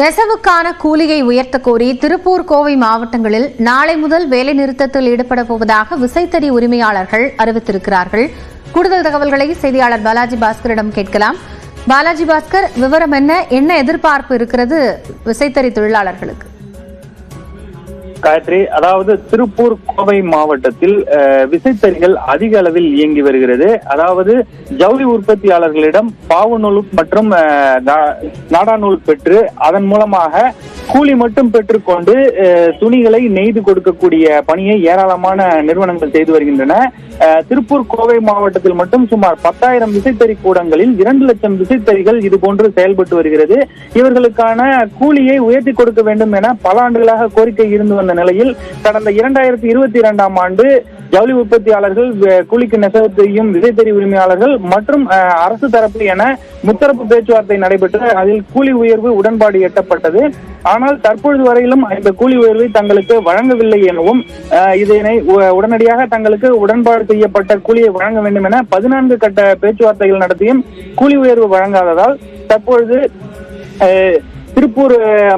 நெசவுக்கான கூலியை உயர்த்த கோரி திருப்பூர் கோவை மாவட்டங்களில் நாளை முதல் வேலைநிறுத்தத்தில் ஈடுபட போவதாக விசைத்தறி உரிமையாளர்கள் அறிவித்திருக்கிறார்கள். கூடுதல் தகவல்களை செய்தியாளர் பாலாஜி பாஸ்கரிடம் கேட்கலாம். பாலாஜி பாஸ்கர் விவரம் என்ன? என்ன எதிர்பார்ப்பு இருக்கிறது? விசைத்தறி தொழிலாளர்களுக்கு. காயத்ரி அதாவது திருப்பூர் கோவை மாவட்டத்தில் அஹ், விசைத்தறிகள் அதிக அளவில் இயங்கி வருகிறது. அதாவது ஜவுளி உற்பத்தியாளர்களிடம் பாவு நூல் மற்றும் அஹ், நா- நாடா நூல் பெற்று அதன் மூலமாக கூலி மட்டும் பெற்றுக்கொண்டு துணிகளை நெய்து கொடுக்கக்கூடிய பணியை ஏராளமான நிறுவனங்கள் செய்து வருகின்றன. திருப்பூர் கோவை மாவட்டத்தில் மட்டும் சுமார் பத்தாயிரம் விசைத்தறி கூடங்களில் இரண்டு லட்சம் விசைத்தறிகள் இதுபோன்று செயல்பட்டு வருகிறது. இவர்களுக்கான கூலியை உயர்த்தி கொடுக்க வேண்டும் என பல ஆண்டுகளாக கோரிக்கை இருந்து வந்த நிலையில் கடந்த இரண்டாயிரத்தி இருபத்தி இரண்டாம் ஆண்டு ஜவுளி உற்பத்தியாளர்கள் கூலிக்கு நெசவு செய்யும் விசைத்தறி உரிமையாளர்கள் மற்றும் அரசு தரப்பு என முத்தரப்பு பேச்சுவார்த்தை நடைபெற்று அதில் கூலி உயர்வு உடன்பாடு எட்டப்பட்டது. ஆனால் தற்பொழுது வரையிலும் இந்த கூலி உயர்வை தங்களுக்கு வழங்கவில்லை எனவும் அஹ், இதனை உ- உடனடியாக தங்களுக்கு உடன்பாடு செய்யப்பட்ட கூலியை வழங்க வேண்டும் என பதினான்கு கட்ட பேச்சுவார்த்தைகள் நடத்தியும் கூலி உயர்வு வழங்காததால் தற்பொழுது திருப்பூர்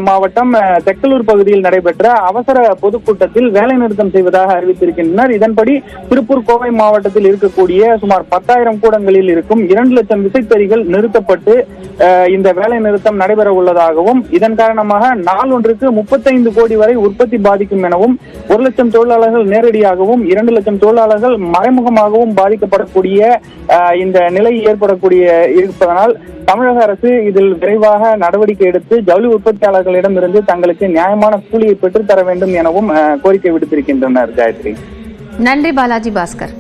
மாவட்டம் தெக்கலூர் பகுதியில் நடைபெற்ற அவசர பொதுக்கூட்டத்தில் வேலை நிறுத்தம் செய்வதாக அறிவித்திருக்கின்றனர். இதன்படி திருப்பூர் கோவை மாவட்டத்தில் இருக்கக்கூடிய சுமார் பத்தாயிரம் கூடங்களில் இருக்கும் இரண்டு லட்சம் விசைத்தறிகள் நிறுத்தப்பட்டு இந்த வேலை நிறுத்தம் நடைபெற உள்ளதாகவும் இதன் காரணமாக நாள் ஒன்றுக்கு முப்பத்தைந்து கோடி வரை உற்பத்தி பாதிக்கும் எனவும் ஒரு லட்சம் தொழிலாளர்கள் நேரடியாகவும் இரண்டு லட்சம் தொழிலாளர்கள் மறைமுகமாகவும் பாதிக்கப்படக்கூடிய இந்த நிலை ஏற்படக்கூடிய இருப்பதனால் தமிழக அரசு இதில் விரைவாக நடவடிக்கை எடுத்து ஜவுளி உற்பத்தியாளர்களிடமிருந்து தங்களுக்கு நியாயமான கூலியை பெற்றுத்தர வேண்டும் எனவும் அஹ், கோரிக்கை விடுத்திருக்கின்றனர் காயத்ரி. நன்றி பாலாஜி பாஸ்கர்.